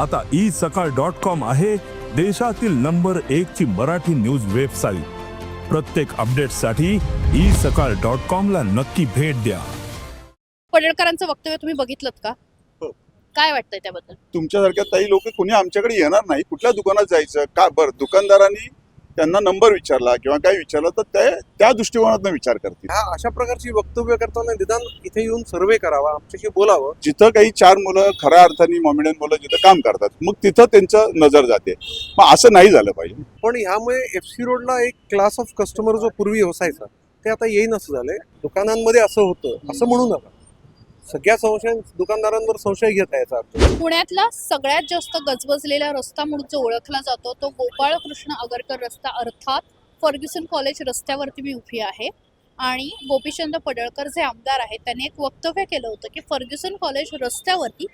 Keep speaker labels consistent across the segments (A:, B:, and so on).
A: आता ई सकाळ dot com आहे देशातील नंबर एक ची मराठी न्यूज वेबसाईट. प्रत्येक अपडेटसाठी ई सकाळ डॉट कॉम ला नक्की भेट द्या.
B: पडळकरांचं वक्तव्य तुम्ही बघितलं का?
C: हो.
B: काय वाटतंय त्याबद्दल?
C: तुमच्यासारख्या काही लोक कोणी आमच्याकडे येणार नाही? कुठल्या दुकानात जायचं? का बरं दुकानदारांनी त्यांना नंबर विचारला किंवा काय विचारलं तर ते त्या दृष्टिकोनातून विचार करतील.
D: ह्या अशा प्रकारची वक्तव्य करताना निदान इथे येऊन सर्वे करावा आमच्याशी बोलावं.
C: जिथं काही चार मुलं खऱ्या अर्थाने मॉमिडियन मुलं जिथं काम करतात मग तिथं त्यांचं नजर जाते. मग असं नाही झालं पाहिजे.
D: पण ह्यामुळे एफ सी रोडला एक क्लास ऑफ कस्टमर जो पूर्वी असायचा ते आता येईन असं झालंय. दुकानांमध्ये असं होतं असं म्हणू नका. सगळ्या संशय दुकानदारांवर संशय घेता याचा अर्थ.
B: पुण्यातला सगळ्यात जास्त गजबजलेला रस्ता म्हणून जो ओळखला जातो तो गोपाळकृष्ण आगरकर रस्ता अर्थात फर्ग्युसन कॉलेज रस्त्यावरती मी उभी आहे. आणि गोपीचंद पडळकर जे आमदार आहेत त्यांनी एक वक्तव्य केलं होतं की फर्ग्युसन कॉलेज रस्त्यावरती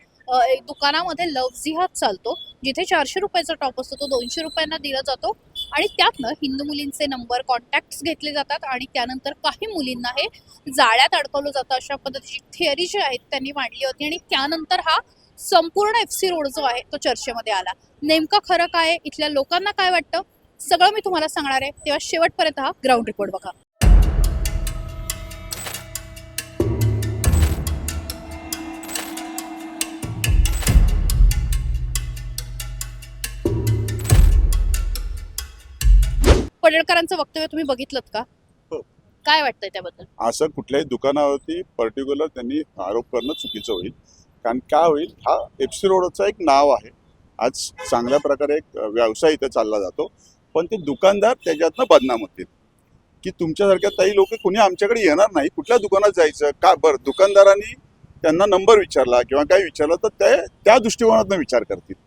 B: एक दुकानामध्ये लव जिहाद चालतो जिथे चारशे रुपयाचा टॉप असतो तो दोनशे रुपयांना दिला जातो. आणि त्यातनं हिंदू मुलींचे नंबर कॉन्टॅक्ट घेतले जातात आणि त्यानंतर काही मुलींना हे जाळ्यात अडकवलं जातं अशा पद्धतीची थिअरी जी आहेत त्यांनी मांडली होती आणि त्यानंतर हा संपूर्ण एफ सी रोड जो आहे तो चर्चेमध्ये आला. नेमकं खरं काय इथल्या लोकांना काय वाटतं? सगळं मी तुम्हाला सांगणार आहे. तेव्हा शेवटपर्यंत हा ग्राउंड रिपोर्ट बघा. पडळकरांचं वक्तव्य तुम्ही बघितलं का?
C: हो.
B: काय वाटतंय त्याबद्दल?
C: असं कुठल्याही दुकानावरती पर्टिक्युलर त्यांनी आरोप करणं चुकीचं होईल. कारण काय होईल? हा एफसी रोडचं एक नाव आहे. आज चांगल्या प्रकारे एक व्यवसाय इथे चालला जातो. पण ते दुकानदार त्याच्यातनं बदनाम होतील. की तुमच्यासारख्या काही लोक कोणी आमच्याकडे येणार नाही? कुठल्या दुकानात जायचं? का बरं? दुकानदारांनी त्यांना नंबर विचारला किंवा काय विचारलं तर ते त्या दृष्टिकोनातून विचार करतील.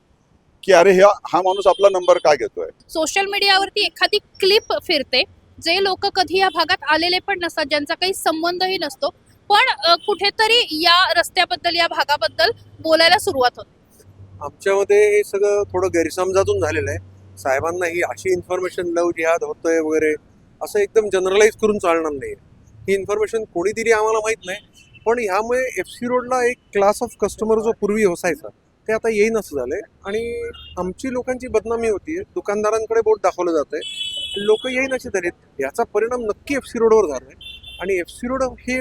C: की अरे हा हा माणूस आपला नंबर का घेतोय?
B: सोशल मीडियावरती एखादी क्लिप फिरते जे लोक कधी या भागात आलेले पण नसतात ज्यांचा काही संबंधही नसतो पण अ, कुठेतरी या रस्त्याबद्दल या भागाबद्दल बोलायला सुरुवात होते.
D: आमच्यामध्ये हे सगळं थोडं गैरसमजातून झालेलं आहे. साहेबांना ही अशी इन्फॉर्मेशन लव जिहाद होतोय वगैरे असं एकदम जनरलाइज करून चालणार नाही ही इन्फॉर्मेशन कोणी दिली आम्हाला माहीत नाही पण ह्यामुळे एफ सी रोडला एक क्लास ऑफ कस्टमर जो पूर्वी असायचा ते आता येईन असं झालंय आणि आमची लोकांची बदनामी होती. दुकानदारांकडे बोट दाखवलं जातंय. लोक येईन असे झालेत याचा परिणाम नक्की एफ सी रोडवर झालाय. आणि एफ सी रोड हे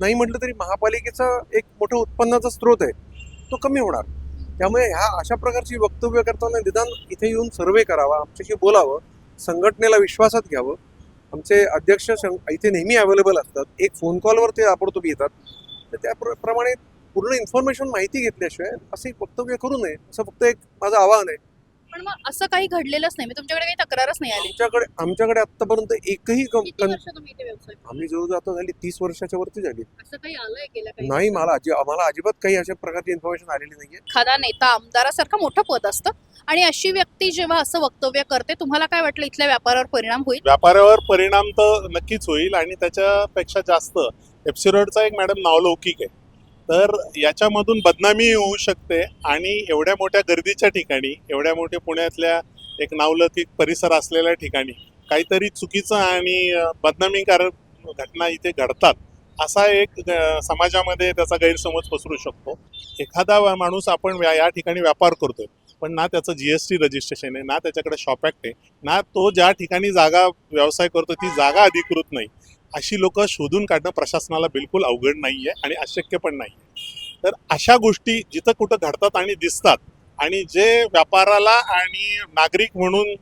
D: नाही म्हटलं तरी महापालिकेचा एक मोठं उत्पन्नाचा स्रोत आहे. तो कमी होणार. त्यामुळे ह्या अशा प्रकारची वक्तव्य करताना निदान इथे येऊन सर्वे करावा. आमच्याशी बोलावं. संघटनेला विश्वासात घ्यावं. आमचे अध्यक्ष इथे नेहमी अवेलेबल असतात. एक फोन कॉलवर ते ताबडतोब येतात. तर त्याप्रमाणे पूर्ण इन्फॉर्मेशन माहिती घेतल्याशिवाय असं एक वक्तव्य करू नये. असं फक्त एक माझं आवाहन आहे.
B: पण मग असं काही घडलेलंच नाही. म्हणजे तुमच्याकडे काही तक्रारच नाही आली.
D: आमच्याकडे आमच्याकडे आतापर्यंत एकही कं-
B: किती
D: कं-
B: वर्ष तुम्ही इथे व्यवसाय करता?
D: आम्ही जवळ आता झाली तीस वर्षाच्या वरती झाली.
B: असं काही आलंय गेल्या काही
D: नाही मला अजि आम्हाला अजिबात काही अशा प्रकारची इन्फॉर्मेशन आलेली नाहीये.
B: एखादा नेता आमदारासारखं मोठं पद असतं. आणि अशी व्यक्ती जेव्हा असं वक्तव्य करते तुम्हाला काय वाटलं इथल्या व्यापारावर परिणाम होईल?
E: व्यापारावर परिणाम तर नक्कीच होईल आणि त्याच्यापेक्षा जास्त एफसी रोडचा एक मॅडम नावलौकिक आहे. तर याच्यामधून बदनामी होऊ शकते आणि एवढ्या मोठ्या गर्दीच्या ठिकाणी एवढ्या मोठ्या पुण्यातल्या एक नावलौकिक परिसर असलेल्या ठिकाणी काहीतरी चुकीचं आणि बदनामीकारक घटना इथे घडतात असा एक समाजामध्ये त्याचा गैरसमज पसरू शकतो. एखादा माणूस आपण या ठिकाणी व्यापार करतोय पण ना त्याचं जीएसटी रजिस्ट्रेशन आहे ना त्याच्याकडे शॉप ॲक्ट आहे ना तो ज्या ठिकाणी जागा व्यवसाय करतो ती जागा अधिकृत नाही. अशी लोक शोधून काढणं प्रशासनाला बिलकुल अवघड नाही आहे आणि अशक्य पण नाही आहे तर अशा गोष्टी जिथं कुठं घडतात आणि दिसतात आणि जे व्यापाराला आणि नागरिक म्हणून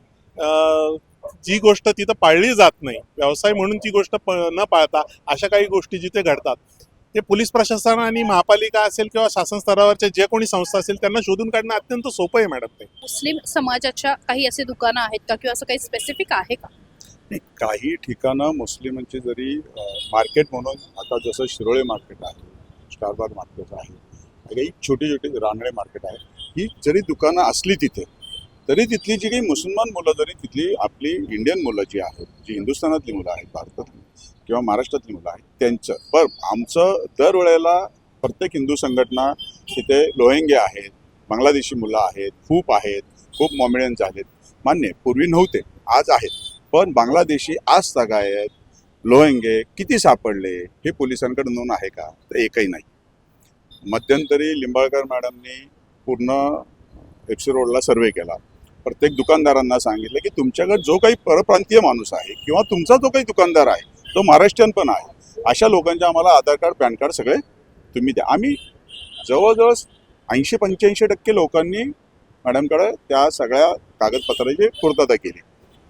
E: जी गोष्ट तिथं पाळली जात नाही व्यवसाय म्हणून ती गोष्ट प न पाळता अशा काही गोष्टी जिथे घडतात ते पोलीस प्रशासन आणि महापालिका असेल किंवा शासन स्तरावरच्या जे कोणी संस्था असेल त्यांना शोधून काढणं अत्यंत सोपं आहे मॅडम ते.
B: मुस्लिम समाजाच्या काही असे दुकानं आहेत का? किंवा असं काही स्पेसिफिक आहे का?
C: काही ठिकाणं मुस्लिमांची जरी मार्केट म्हणून आता जसं शिरोळे मार्केट आहे स्टारबाग मार्केट आहे काही छोटी छोटी रानडे मार्केट आहे ही जरी दुकानं असली तिथे तरी तिथली जी काही मुसलमान मुलं जरी तिथली आपली इंडियन मुलं जी आहेत जी हिंदुस्थानातली मुलं आहेत भारतातली किंवा महाराष्ट्रातली मुलं आहेत त्यांचं पण आमचं दरवेळेला प्रत्येक हिंदू संघटना तिथे लोहेंगे आहेत बांगलादेशी मुलं आहेत खूप आहेत खूप मॉमेडियन्स आहेत मान्य पूर्वी नव्हते आज आहेत. पण बांगलादेशी आज आहेत. लोहेंगे किती सापडले? हे पोलिसांकडे नोंद आहे का? तर एकही नाही. मध्यंतरी लिंबाळकर मॅडमनी पूर्ण एफ रोडला सर्वे केला. प्रत्येक दुकानदारांना सांगितलं की तुमच्याकडे जो काही परप्रांतीय माणूस आहे किंवा तुमचा जो काही दुकानदार आहे तो महाराष्ट्रीयन पण आहे अशा लोकांचे आम्हाला आधार कार्ड पॅन कार्ड सगळे तुम्ही द्या. आम्ही जवळजवळ ऐंशी पंच्याऐंशी टक्के लोकांनी मॅडमकडे त्या सगळ्या कागदपत्राची पूर्तता केली.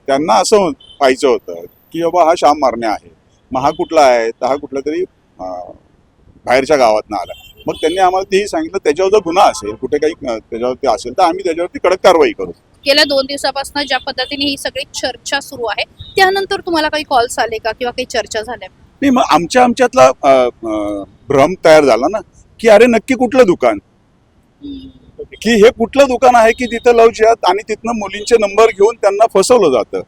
C: त्यांना असं पाहिजे होतं की बाबा हा श्याम मारणे आहे. मग हा कुठला आहे? तर हा कुठला तरी बाहेरच्या गावातनं आला. मग त्यांनी आम्हाला तेही सांगितलं त्याच्यावर जर गुन्हा असेल कुठे काही त्याच्यावरती असेल तर आम्ही त्याच्यावरती कडक कारवाई करू.
B: गेल्या दोन दिवसापासून ज्या पद्धतीने ही सगळी चर्चा सुरू आहे त्यानंतर तुम्हाला काही कॉल्स आले का किंवा काही चर्चा झाल्या?
C: नाही मग आमच्या आमच्यातला भ्रम तयार झाला ना की अरे नक्की कुठलं दुकान? की हे कुठलं दुकान आहे की तिथं लव जिहाद आणि तिथनं मुलींचे नंबर घेऊन त्यांना फसवलं जातं?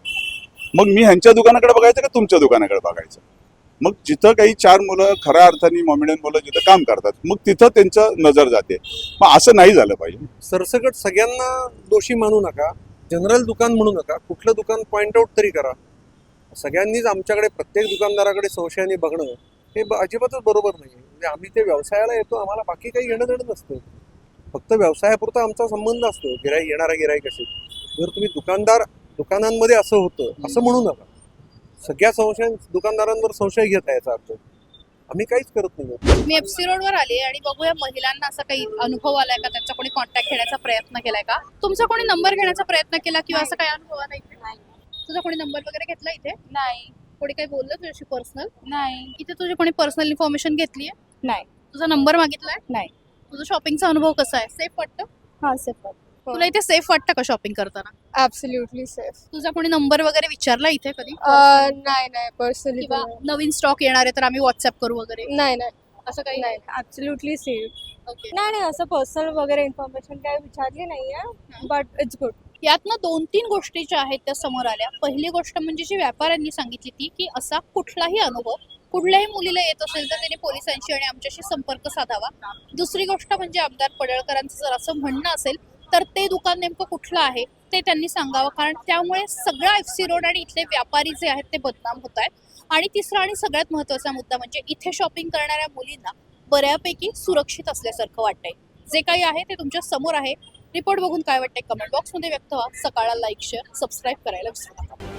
C: मग मी ह्यांच्या दुकानाकडे बघायचं का तुमच्या दुकानाकडे बघायचं? मग जिथं काही चार मुलं खऱ्या अर्थाने मॉमिडियन मुलं जिथं काम करतात मग तिथं त्यांचं नजर जाते. मग असं नाही झालं पाहिजे.
D: सरसकट सगळ्यांना दोषी मानू नका जनरल दुकान म्हणू नका कुठलं दुकान पॉइंट आउट तरी करा. सगळ्यांनीच आमच्याकडे प्रत्येक दुकानदाराकडे संशयाने बघणं हे अजिबातच बरोबर नाही म्हणजे आम्ही ते व्यवसायाला येतो आम्हाला बाकी काही घेणं देणं नसतं. फक्त व्यवसायापुरता आमचा संबंध असतो गिराई येणारा गिराईकाशी जर तुम्ही दुकानदार दुकानांमध्ये असं होतं असं म्हणू नका. सगळ्या संशय दुकानदारांवर संशय घेत आहे याचा अर्थ. आम्ही काहीच करत नाही.
B: मी एफसी रोडवर आले आणि बघूया महिलांना असा काही अनुभव आलाय का? त्यांचा कोणी कॉन्टॅक्ट घेण्याचा प्रयत्न केलाय का? तुमचा कोणी नंबर घेण्याचा प्रयत्न केला किंवा असा काही अनुभव आला इथे तुझा कोणी नंबर वगैरे घेतला इथे?
F: नाही.
B: कोणी काही बोललं तुझ्याशी पर्सनल
F: नाही.
B: इथे तुझी कोणी पर्सनल इन्फॉर्मेशन घेतली
F: नाही.
B: तुझा नंबर मागितलाय?
F: नाही.
B: तुझा शॉपिंगचा अनुभव कसा आहे? सेफ वाटतं?
F: हा सेफ
B: तुला इथे सेफ वाटतं का शॉपिंग करताना?
F: ऍब्सोल्युटली सेफ
B: तुझा कोणी नंबर वगैरे विचारला इथे कधी?
F: नाही नाही पर्सनली
B: किंवा नवीन स्टॉक येणार आहे तर आम्ही व्हॉट्सअप करू वगैरे?
F: नाही नाही.
B: असं काही
F: नाही ऍब्सोल्युटली सेफ
B: ओके
F: नाही नाही असं पर्सनल वगैरे इन्फॉर्मेशन काय विचारली नाहीये बट इट्स गुड
B: यातनं दोन तीन गोष्टी ज्या आहेत त्या समोर आल्या. पहिली गोष्ट म्हणजे जी व्यापाऱ्यांनी सांगितली ती की असा कुठलाही अनुभव कुठल्याही मुलीला येत असेल तर त्याने पोलिसांशी आणि आमच्याशी संपर्क साधावा. दुसरी गोष्ट म्हणजे आमदार पडळकरांचं जर असं म्हणणं असेल तर ते दुकान नेमकं कुठलं आहे ते त्यांनी सांगावं. कारण त्यामुळे सगळा एफ सी रोड आणि इथले व्यापारी जे आहेत ते बदनाम होत आहेत. आणि तिसरा आणि सगळ्यात महत्त्वाचा मुद्दा म्हणजे इथे शॉपिंग करणाऱ्या मुलींना बऱ्यापैकी सुरक्षित असल्यासारखं वाटतंय. जे काही आहे ते तुमच्यासमोर आहे. रिपोर्ट बघून काय वाटतंय? कमेंट बॉक्समध्ये व्यक्त व्हा. सकाळला लाईक शेअर सबस्क्राईब करायला विसरू नका.